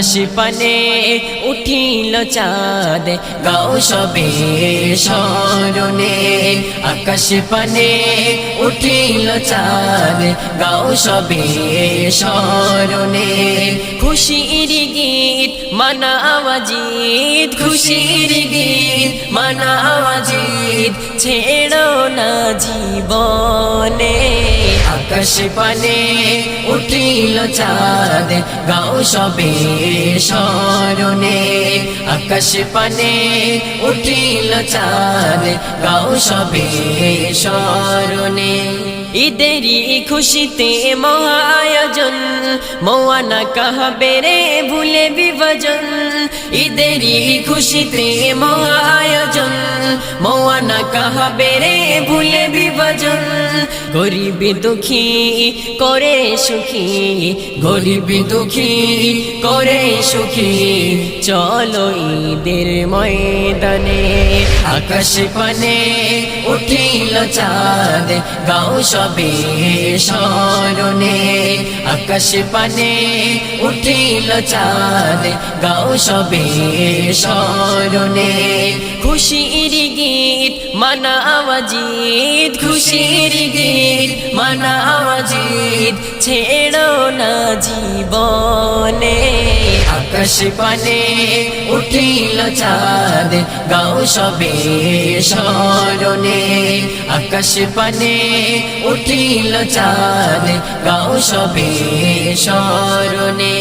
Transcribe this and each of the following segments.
আকাশ পানে উঠিল চাঁদ, গাও সবে স্মরণে। আকাশ পানে উঠিল চাঁদ, গাও সবে স্মরণে। খুশির গীত মানা আওয়াজিত খুশির গীত মানা আওয়াজিত ছেড়ো না জীবনে। আকাশ পানে উঠিল চাঁদ, গাও সবে স্মরণে। আকাশ পানে উঠিল চাঁদ, গাও সবে স্মরণে। ঈদেরই খুশিতে মহা আয়োজন মৌয়ানা কাহাবে রে ভুলে বিভাজন। ঈদেরই খুশিতে মহা আয়োজন মৌয়ানা কাহাবে রে ভুলে বিভাজন। গরিব দুঃখী করে সুখী, গরিব দুঃখী করে সুখী। চলো ঈদের ময়দানে আকাশ পানে উঠিল চাঁদ, গাও সবে স্মরণে। আকাশ পানে উঠিল চাঁদ, গাও সবে স্মরণে। খুশির গীত মানা আওয়াজিত খুশির গীত মানা আওয়াজিত ছেড়ো না জীবনে। আকাশ পানে উঠিল চাঁদ গাও সবে স্মরণে। আকাশ পানে উঠিল চাঁদ গাও সবে স্মরণে।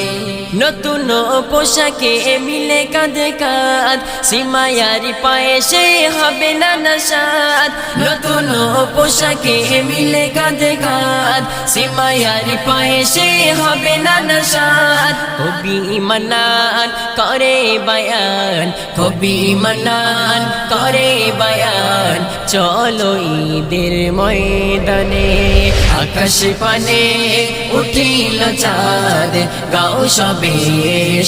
নতুন পোশাকে মিলে কাঁধে কাঁধ সীমায়ারি পায়ে সে হবে না নসাদ নতুন পোশাকে মিলে কাঁধে কাঁধ সীমায়ারি পায়ে সে হবে না নসাদ কবি মানান করে বায়ান। কবি মানান করে বায়ান। চলো ঈদের ময়দানে আকাশ পানে উঠিল চাঁদ। গাও সবে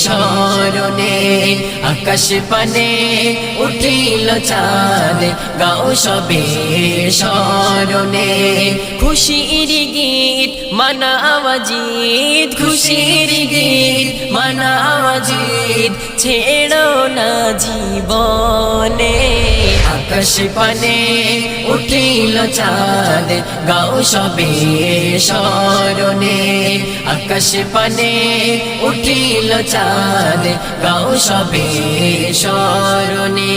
স্মরণে আকাশ পানে উঠিল চাঁদ, গাও সবে স্মরণে। খুশির গীত মানা আওয়াজিত খুশির গীত মানা আওয়াজিত ছেড়ো না জীবনে। আকাশ পানে উঠিল চাঁদ গাও সবে সরণে আকাশ পানে উঠিল চাঁদ গাও সবে স্মরণে।